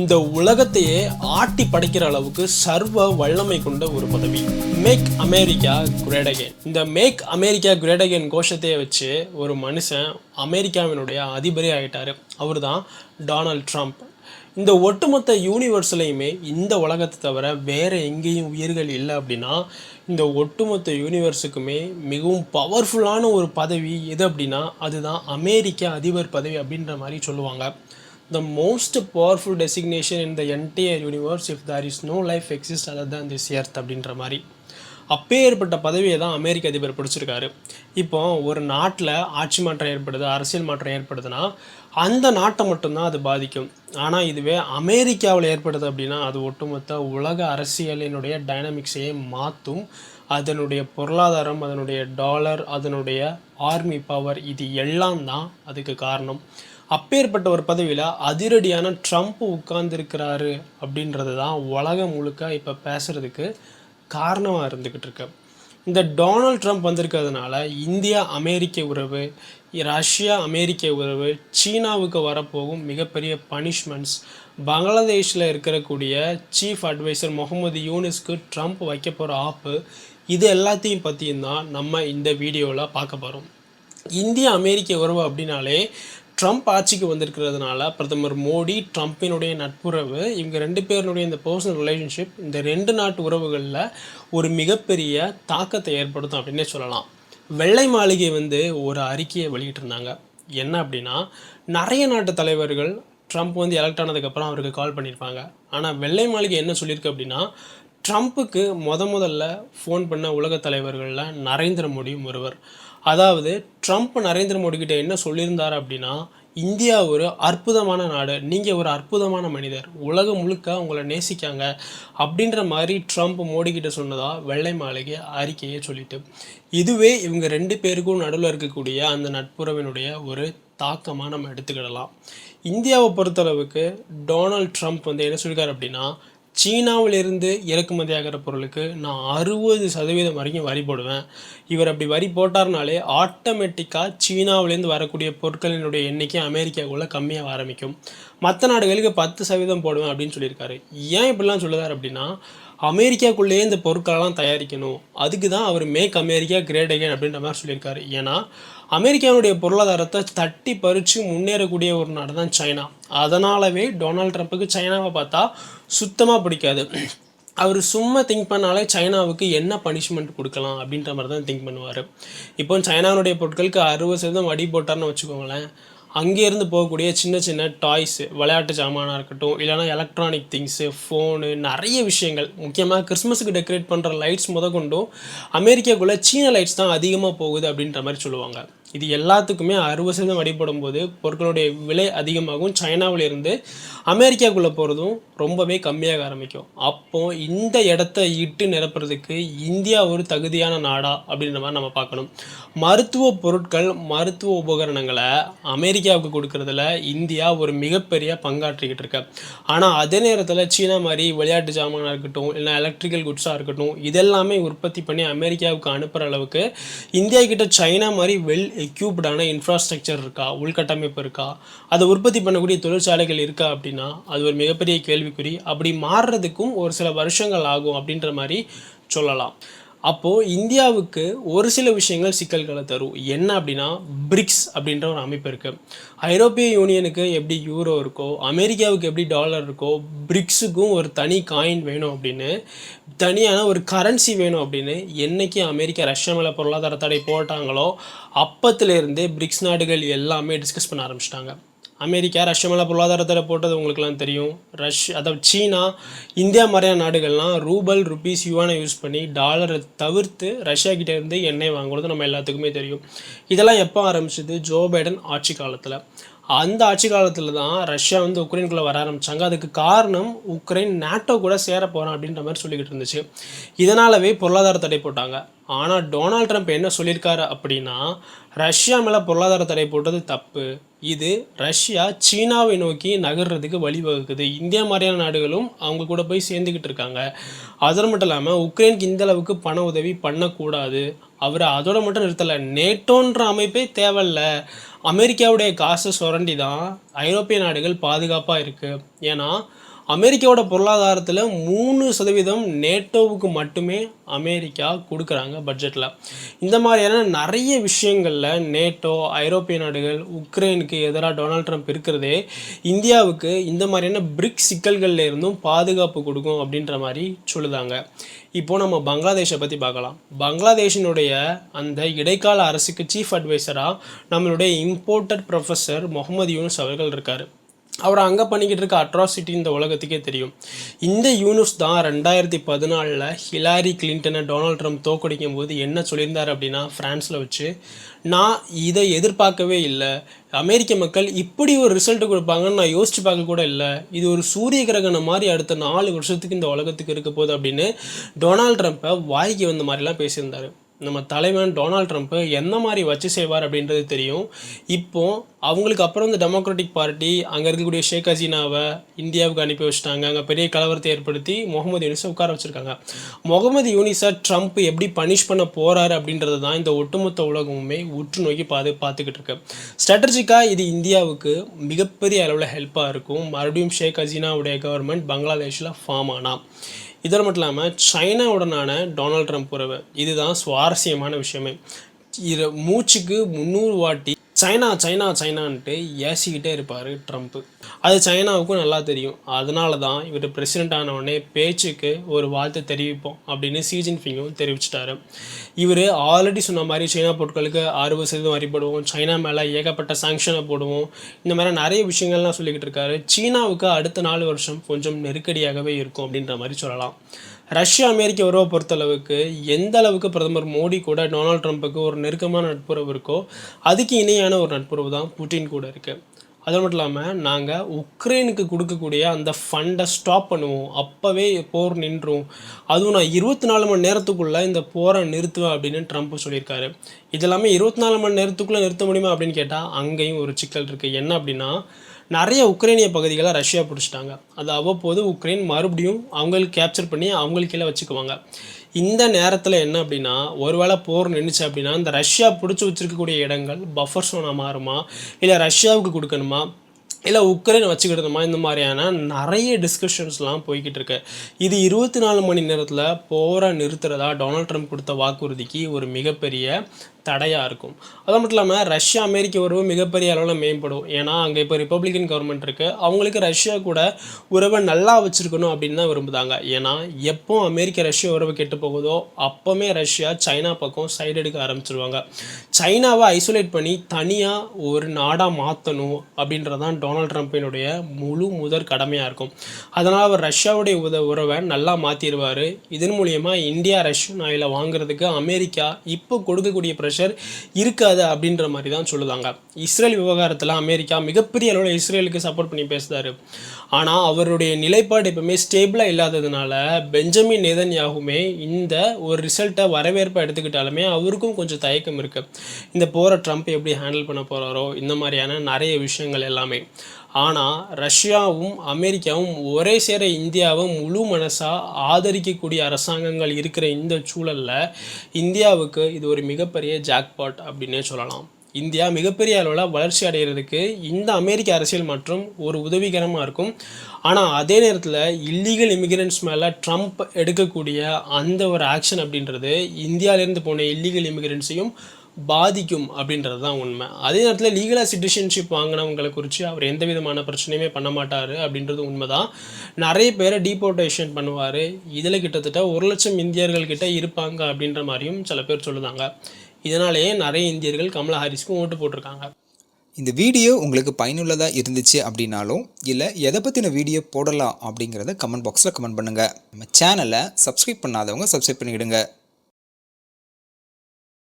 இந்த உலகத்தையே ஆட்டி படைக்கிற அளவுக்கு சர்வ வல்லமை கொண்ட ஒரு பதவி. மேக் அமெரிக்கா கிரேட் அகேன் இந்த மேக் அமெரிக்கா கிரேட் அகேன் கோஷத்தையே வச்சு ஒரு மனுஷன் அமெரிக்காவினுடைய அதிபரே ஆகிட்டாரு அவர் தான் டொனால்ட் ட்ரம்ப் இந்த ஒட்டுமொத்த யூனிவர்ஸ்லையுமே இந்த உலகத்தை தவிர வேறு எங்கேயும் உயிர்கள் இல்லை அப்படின்னா இந்த ஒட்டுமொத்த யூனிவர்ஸுக்குமே மிகவும் பவர்ஃபுல்லான ஒரு பதவி எது அப்படின்னா அதுதான் அமெரிக்க அதிபர் பதவி அப்படின்ற மாதிரி சொல்லுவாங்க. The most powerful designation in the entire universe if there is no life exist other than this earth அப்படின்ற மாதிரி. அப்பேற்பட்ட பதவியை தான் அமெரிக்க அதிபர் பிடிச்சிருக்காரு. இப்போ ஒரு நாட்டில் ஆட்சி மாற்றம் ஏற்படுது அரசியல் மாற்றம் ஏற்படுதுன்னா அந்த நாட்டை மட்டும்தான் அது பாதிக்கும். ஆனால் இதுவே அமெரிக்காவில் ஏற்படுது அப்படின்னா அது ஒட்டுமொத்த உலக அரசியலினுடைய டைனமிக்ஸையே மாற்றும் அதனுடைய பொருளாதாரம் அதனுடைய டாலர் அதனுடைய ஆர்மி பவர் இது எல்லாம் தான் அதுக்கு காரணம். அப்பேற்பட்ட ஒரு பதவியில் அதிரடியான ட்ரம்ப் உட்கார்ந்துருக்கிறாரு அப்படின்றது தான் உலகம் முழுக்க இப்போ பேசுகிறதுக்கு காரணமாக இருந்துக்கிட்டு இருக்கு. இந்த டொனால்ட் ட்ரம்ப் வந்திருக்கிறதுனால இந்தியா அமெரிக்க உறவு ரஷ்யா அமெரிக்க உறவு சீனாவுக்கு வரப்போகும் மிகப்பெரிய பனிஷ்மெண்ட்ஸ் பங்களாதேஷில் இருக்கக்கூடிய சீஃப் அட்வைசர் முகமது யூனிஸ்க்கு ட்ரம்ப் வைக்க போகிற ஆப்பு இது எல்லாத்தையும் பற்றியும் தான் நம்ம இந்த வீடியோவில் பார்க்க போகிறோம் இந்திய அமெரிக்க உறவு அப்படின்னாலே ட்ரம்ப் ஆட்சிக்கு வந்திருக்கிறதுனால பிரதமர் மோடி ட்ரம்ப்பினுடைய நட்புறவு இவங்க ரெண்டு பேருடைய இந்த பர்சனல் ரிலேஷன்ஷிப் இந்த ரெண்டு நாட்டு உறவுகளில் ஒரு மிகப்பெரிய தாக்கத்தை ஏற்படுத்தும் அப்படின்னே சொல்லலாம். வெள்ளை மாளிகை வந்து ஒரு அறிக்கையை வெளியிட்டிருந்தாங்க. என்ன அப்படின்னா நிறைய நாட்டு தலைவர்கள் ட்ரம்ப் வந்து எலெக்ட் ஆனதுக்கப்புறம் அவருக்கு கால் பண்ணியிருப்பாங்க. ஆனால் வெள்ளை மாளிகை என்ன சொல்லியிருக்கு அப்படின்னா ட்ரம்ப்புக்கு முத முதல்ல ஃபோன் பண்ண உலக தலைவர்களில் நரேந்திர மோடியும் ஒருவர். அதாவது ட்ரம்ப் நரேந்திர மோடி கிட்ட என்ன சொல்லியிருந்தார் அப்படின்னா இந்தியா ஒரு அற்புதமான நாடு. நீங்கள் ஒரு அற்புதமான மனிதர். உலகம் முழுக்க உங்களை நேசிக்காங்க. அப்படின்ற மாதிரி ட்ரம்ப் மோடி சொன்னதாக சொன்னதா வெள்ளை மாளிகை அறிக்கையை சொல்லிட்டு. இதுவே இவங்க ரெண்டு பேருக்கும் நடுவில் இருக்கக்கூடிய அந்த நட்புறவினுடைய ஒரு தாக்கமாக நம்ம எடுத்துக்கிடலாம். இந்தியாவை பொறுத்தளவுக்கு டொனால்ட் ட்ரம்ப் வந்து என்ன சொல்லியிருக்காரு அப்படின்னா சீனாவிலிருந்து இறக்குமதி ஆகிற பொருளுக்கு நான் அறுபது சதவீதம் வரைக்கும் வரி போடுவேன். இவர் அப்படி வரி போட்டார்னாலே ஆட்டோமேட்டிக்காக சீனாவிலேருந்து வரக்கூடிய பொருட்களினுடைய எண்ணிக்கை அமெரிக்காவுக்குள்ளே கம்மியாக ஆரம்பிக்கும். மற்ற நாடுகளுக்கு பத்து சதவீதம் போடுவேன் அப்படின்னு சொல்லியிருக்காரு. ஏன் இப்படிலாம் சொல்லுதார் அப்படின்னா அமெரிக்காக்குள்ளேயே இந்த பொருட்களெல்லாம் தயாரிக்கணும். அதுக்கு தான் அவர் மேக் அமெரிக்கா கிரேட் அகேன் அப்படின்ற மாதிரி சொல்லியிருக்காரு. ஏன்னா அமெரிக்காவுடைய பொருளாதாரத்தை தட்டி பறித்து முன்னேறக்கூடிய ஒரு நாடு தான் சைனா. அதனாலவே டொனால்ட் ட்ரம்ப்புக்கு சைனாவை பார்த்தா சுத்தமாக பிடிக்காது. அவர் சும்மா திங்க் பண்ணாலே சைனாவுக்கு என்ன பனிஷ்மெண்ட் கொடுக்கலாம் அப்படின்ற மாதிரி தான் திங்க் பண்ணுவார். இப்போ சைனாவுடைய பொருட்களுக்கு அறுபது சதவீதம் வடி போட்டார்னு வச்சுக்கோங்களேன். அங்கேருந்து போகக்கூடிய சின்ன சின்ன டாய்ஸு விளையாட்டு சாமானாக இருக்கட்டும் இல்லைனா எலக்ட்ரானிக் திங்ஸு ஃபோனு நிறைய விஷயங்கள். முக்கியமாக கிறிஸ்மஸுக்கு டெக்கரேட் பண்ணுற லைட்ஸ் முத கொண்டும் அமெரிக்காக்குள்ளே சீன லைட்ஸ் தான் அதிகமாக போகுது அப்படின்ற மாதிரி சொல்லுவாங்க. இது எல்லாத்துக்குமே அறுபது சதவீதம் அடிப்படும் போது பொருட்களுடைய விலை அதிகமாகும் சைனாவிலிருந்து அமெரிக்காக்குள்ளே போகிறதும் ரொம்பவே கம்மியாக ஆரம்பிக்கும். அப்போ இந்த இடத்த இட்டு நிரப்புறதுக்கு இந்தியா ஒரு தகுதியான நாடா அப்படின்ற மாதிரி நம்ம பார்க்கணும். மருத்துவ பொருட்கள் மருத்துவ உபகரணங்களை அமெரிக்காவுக்கு கொடுக்கறதுல இந்தியா ஒரு மிகப்பெரிய பங்காற்றிக்கிட்டு இருக்கு. ஆனால் அதே நேரத்தில் சீனா மாதிரி விளையாட்டு ஜாமானாக இருக்கட்டும் இல்லை எலக்ட்ரிக்கல் குட்ஸாக இருக்கட்டும் இதெல்லாமே உற்பத்தி பண்ணி அமெரிக்காவுக்கு அனுப்புகிற அளவுக்கு இந்தியா கிட்ட சைனா மாதிரி வெல் எக்யூப்டான இன்ஃப்ராஸ்ட்ரக்சர் இருக்கா? உள்கட்டமைப்பு இருக்கா? அதை உற்பத்தி பண்ணக்கூடிய தொழிற்சாலைகள் இருக்கா அப்படின்னா அது ஒரு மிகப்பெரிய கேள்விக்குறி. அப்படி மாறுறதுக்கும் ஒரு சில வருஷங்கள் ஆகும் அப்படின்ற மாதிரி சொல்லலாம். அப்போது இந்தியாவுக்கு ஒரு சில விஷயங்கள் சிக்கல்களை தரும். என்ன அப்படின்னா பிரிக்ஸ் அப்படின்ற ஒரு அமைப்பு இருக்குது ஐரோப்பிய யூனியனுக்கு எப்படி யூரோ இருக்கோ அமெரிக்காவுக்கு எப்படி டாலர் இருக்கோ பிரிக்ஸுக்கும் ஒரு தனி காயின் வேணும் அப்படின்னு தனியான ஒரு கரன்சி வேணும் அப்படின்னு என்றைக்கு அமெரிக்கா ரஷ்யா மேலே பொருளாதார தடை போட்டாங்களோ அப்பத்துலேருந்தே பிரிக்ஸ் நாடுகள் எல்லாமே டிஸ்கஸ் பண்ண ஆரம்பிச்சிட்டாங்க. அமெரிக்கா ரஷ்யா மேலே பொருளாதாரத்தில் போட்டது உங்களுக்குலாம் தெரியும். ரஷ் அதாவது சீனா இந்தியா மாதிரியான நாடுகள்லாம் ரூபல் ருபீஸ் யுவானை யூஸ் பண்ணி டாலரை தவிர்த்து ரஷ்யா கிட்டேருந்து எண்ணெய் வாங்குறது நம்ம எல்லாத்துக்குமே தெரியும். இதெல்லாம் எப்போ ஆரம்பிச்சது? ஜோ பைடன் ஆட்சி காலத்தில். அந்த ஆட்சி காலத்தில் தான் ரஷ்யா வந்து உக்ரைனுக்குள்ளே வர ஆரம்பித்தாங்க அதுக்கு காரணம் உக்ரைன் நேட்டோ கூட சேர போகிறோம் அப்படின்ற மாதிரி சொல்லிக்கிட்டு இருந்துச்சு. இதனாலவே பொருளாதார தடை போட்டாங்க. ஆனால் டொனால்ட் ட்ரம்ப் என்ன சொல்லியிருக்காரு அப்படின்னா ரஷ்யா மேலே பொருளாதார தடை போட்டது தப்பு. இது ரஷ்யா சீனாவை நோக்கி நகர்றதுக்கு வழிவகுக்குது. இந்தியா மாதிரியான நாடுகளும் அவங்க கூட போய் சேர்ந்துக்கிட்டு இருக்காங்க. அது மட்டும் இல்லாமல் உக்ரைனுக்கு இந்த அளவுக்கு பண உதவி பண்ணக்கூடாது. அவர் அதோட மட்டும் நிறுத்தலை. நேட்டோன்ற அமைப்பே தேவையில்லை. அமெரிக்காவுடைய காசை சுரண்டி தான் ஐரோப்பிய நாடுகள் பாதுகாப்பாக இருக்குது ஏன்னா அமெரிக்காவோட பொருளாதாரத்தில் மூணு சதவீதம் நேட்டோவுக்கு மட்டுமே அமெரிக்கா கொடுக்குறாங்க பட்ஜெட்டில் இந்த மாதிரியான நிறைய விஷயங்களில் நேட்டோ ஐரோப்பிய நாடுகள் உக்ரைனுக்கு எதிராக டொனால்ட் ட்ரம்ப் இருக்கிறதே இந்தியாவுக்கு இந்த மாதிரியான பிரிக் சிக்கல்களில் இருந்தும் பாதுகாப்பு கொடுக்கும் அப்படின்ற மாதிரி சொல்லுதாங்க. இப்போது நம்ம பங்களாதேஷை பற்றி பார்க்கலாம். பங்களாதேஷினுடைய அந்த இடைக்கால அரசுக்கு சீஃப் அட்வைசராக நம்மளுடைய இம்போர்ட்டட் ப்ரொஃபஸர் முகமது யூனுஸ் அவர்கள் இருக்கார். அவர் அங்கே பண்ணிக்கிட்டு இருக்க அட்ராசிட்டி இந்த உலகத்துக்கே தெரியும். இந்த யூனிஸ் தான் ரெண்டாயிரத்தி பதினாலில் ஹிலாரி கிளின்டனை டொனால்ட் ட்ரம்ப் தோக்கடிக்கும் போது என்ன சொல்லியிருந்தார் அப்படின்னா ஃப்ரான்ஸில் வச்சு நான் இதை எதிர்பார்க்கவே இல்லை. அமெரிக்க மக்கள் இப்படி ஒரு ரிசல்ட் கொடுப்பாங்கன்னு நான் யோசிச்சு பார்க்க கூட இல்லை. இது ஒரு சூரிய கிரகணம் மாதிரி அடுத்த நாலு வருஷத்துக்கு இந்த உலகத்துக்கு இருக்க போகுது அப்படின்னு டொனால்ட் ட்ரம்ப்பை வாய்க்கு வந்த மாதிரிலாம் பேசியிருந்தார். நம்ம தலைவன் டொனால்ட் ட்ரம்ப்பு என்ன மாதிரி வச்சு செய்வார் அப்படின்றது தெரியும். இப்போது அவங்களுக்கு அப்புறம் இந்த டெமோக்ராட்டிக் பார்ட்டி அங்கே இருக்கக்கூடிய ஷேக் ஹசீனாவை இந்தியாவுக்கு அனுப்பி வச்சுட்டாங்க. அங்கே பெரிய கலவரத்தை ஏற்படுத்தி முகமது யூனிஸை உட்கார வச்சுருக்காங்க. முகமது யூனிஸை ட்ரம்ப் எப்படி பனிஷ் பண்ண போகிறாரு அப்படின்றது தான் இந்த ஒட்டுமொத்த உலகமுமே உற்று நோக்கி பார்த்து பார்த்துக்கிட்டு இருக்கு. ஸ்ட்ராட்டஜிக்காக இது இந்தியாவுக்கு மிகப்பெரிய அளவில் ஹெல்ப்பாக இருக்கும். மறுபடியும் ஷேக் ஹசீனாவுடைய கவர்மெண்ட் பங்களாதேஷில் ஃபார்ம் ஆனால் இதோடு மட்டும் இல்லாமல் சைனாவுடனான டொனால்ட் ட்ரம்ப் உறவு. இதுதான் சுவாரஸ்யமான விஷயமே. இது மூச்சுக்கு முந்நூறு வாட்டி சைனா சைனா சைனான்ட்டு ஏசிக்கிட்டே இருப்பார் ட்ரம்ப்பு அது சைனாவுக்கும் நல்லா தெரியும். அதனால தான் இவர் பிரசிடென்ட் ஆனவுடனே பேச்சுக்கு ஒரு வாழ்த்து தெரிவிப்போம் அப்படின்னு ஷி ஜின்பிங்கும் தெரிவிச்சிட்டாரு. இவர் ஆல்ரெடி சொன்ன மாதிரி சைனா பொருட்களுக்கு அறுபது சதவீதம் வரி போடுவோம். சைனா மேலே ஏகப்பட்ட சாங்ஷனை போடுவோம். இந்த மாதிரி நிறைய விஷயங்கள்லாம் சொல்லிக்கிட்டு இருக்காரு. சீனாவுக்கு அடுத்த நாலு வருஷம் கொஞ்சம் நெருக்கடியாகவே இருக்கும் அப்படின்ற மாதிரி சொல்லலாம். ரஷ்யா அமெரிக்க உறவை பொறுத்தளவுக்கு எந்த அளவுக்கு பிரதமர் மோடி கூட டொனால்ட் ட்ரம்ப்புக்கு ஒரு நெருக்கமான நட்புறவு இருக்கோ அதுக்கு இணையான ஒரு நட்புறவு தான் புட்டின் கூட இருக்குது அது மட்டும் இல்லாமல் நாங்கள் உக்ரைனுக்கு கொடுக்கக்கூடிய அந்த ஃபண்டை ஸ்டாப் பண்ணுவோம். அப்போவே போர் நின்றும். அதுவும் நான் இருபத்தி நாலு மணி நேரத்துக்குள்ளே இந்த போரை நிறுத்துவேன் அப்படின்னு ட்ரம்ப் சொல்லியிருக்காரு. இது எல்லாமே இருபத்தி நாலு மணி நேரத்துக்குள்ளே நிறுத்த முடியுமா அப்படின்னு கேட்டால் அங்கேயும் ஒரு சிக்கல் இருக்குது என்ன அப்படின்னா நிறைய உக்ரைனிய பகுதிகளை ரஷ்யா பிடிச்சிட்டாங்க. அது அவ்வப்போது உக்ரைன் மறுபடியும் அவங்களுக்கு கேப்சர் பண்ணி அவங்களுக்கு கீழே வச்சுக்குவாங்க. இந்த நேரத்தில் என்ன அப்படின்னா ஒருவேளை போர் நின்றுச்சு அப்படின்னா இந்த ரஷ்யா பிடிச்சி வச்சிருக்கக்கூடிய இடங்கள் பஃபர் சோனாக மாறுமா? இல்லை ரஷ்யாவுக்கு கொடுக்கணுமா? இல்லை உக்ரைன் வச்சுக்கிடணுமா? இந்த மாதிரியான நிறைய டிஸ்கஷன்ஸ்லாம் போய்கிட்டு இருக்கு. இது இருபத்தி நாலு மணி நேரத்தில் போரை நிறுத்துறதா டொனால்ட் ட்ரம்ப் கொடுத்த வாக்குறுதிக்கு ஒரு மிகப்பெரிய தடையாக இருக்கும். அது மட்டும் இல்லாமல் ரஷ்யா அமெரிக்க உறவு மிகப்பெரிய அளவில் மேம்படும். ஏன்னா அங்கே இப்போ ரிப்பப்ளிகன் கவர்மெண்ட் இருக்குது அவங்களுக்கு ரஷ்யா கூட உறவை நல்லா வச்சுருக்கணும் அப்படின்னு தான் விரும்புதாங்க. ஏன்னா எப்போ அமெரிக்க ரஷ்யா உறவு கெட்டு போகுதோ அப்போவுமே ரஷ்யா சைனா பக்கம் சைடு எடுக்க ஆரம்பிச்சிருவாங்க. சைனாவை ஐசோலேட் பண்ணி தனியாக ஒரு நாடாக மாற்றணும் அப்படின்றது தான் டொனால்ட் ட்ரம்ப்பினுடைய முழு முதற் கடமையாக இருக்கும். அதனால் அவர் ரஷ்யாவுடைய உத உறவை நல்லா மாற்றிடுவார் இதன் மூலியமாக இந்தியா ரஷ்யன் ஆயிலை வாங்குறதுக்கு அமெரிக்கா இப்போ கொடுக்கக்கூடிய ப்ரெஷர் இருக்காது அப்படின்ற மாதிரி தான் சொல்லுதாங்க இஸ்ரேல் விவகாரத்தில் அமெரிக்கா மிகப்பெரிய அளவில் இஸ்ரேலுக்கு சப்போர்ட் பண்ணி பேசுதாரு. ஆனால் அவருடைய நிலைப்பாடு எப்பவுமே ஸ்டேபிளாக இல்லாததுனால பெஞ்சமின் நேதன்யாகுமே இந்த ஒரு ரிசல்ட்டை வரவேற்பை எடுத்துக்கிட்டாலுமே அவருக்கும் கொஞ்சம் தயக்கம் இருக்குது இந்த போகிற ட்ரம்ப் எப்படி ஹேண்டில் பண்ண போகிறாரோ இந்த மாதிரியான நிறைய விஷயங்கள் எல்லாமே. ஆனால் ரஷ்யாவும் அமெரிக்காவும் ஒரே சேர இந்தியாவை முழு மனசாக ஆதரிக்கக்கூடிய அரசாங்கங்கள் இருக்கிற இந்த சூழலில் இந்தியாவுக்கு இது ஒரு மிகப்பெரிய ஜாக்பாட் அப்படின்னே சொல்லலாம். இந்தியா மிகப்பெரிய அளவில் வளர்ச்சி அடைகிறதுக்கு இந்த அமெரிக்க அரசியல் மற்றும் ஒரு உதவிகரமாக இருக்கும். ஆனால் அதே நேரத்தில் இல்லீகல் இமிகிரண்ட்ஸ் மேலே ட்ரம்ப் எடுக்கக்கூடிய அந்த ஒரு ஆக்ஷன் அப்படின்றது இந்தியாவிலேருந்து போன இல்லீகல் இமிகிரண்ட்ஸையும் பாதிக்கும் அப்படின்றது தான் உண்மை. அதே நேரத்தில் லீகலாக சிட்டிசன்ஷிப் வாங்கினவங்களை குறித்து அவர் எந்த விதமான பிரச்சனையுமே பண்ண மாட்டார் அப்படின்றது உண்மை தான் நிறைய பேரை டீபோர்டேஷன் பண்ணுவார். இதில் கிட்டத்தட்ட ஒரு லட்சம் இந்தியர்கள் கிட்டே இருப்பாங்க அப்படின்ற மாதிரியும் சில பேர் சொல்லுதாங்க. இதனாலேயே நிறைய இந்தியர்கள் கமலா ஹாரிஸ்க்கும் ஓட்டு போட்டிருக்காங்க. இந்த வீடியோ உங்களுக்கு பயனுள்ளதாக இருந்துச்சு அப்படின்னாலும் இல்லை எதை பற்றின வீடியோ போடலாம் அப்படிங்கிறத கமெண்ட் பாக்ஸில் கமெண்ட் பண்ணுங்கள் நம்ம சேனலை சப்ஸ்கிரைப் பண்ணாதவங்க சப்ஸ்கிரைப் பண்ணிவிடுங்க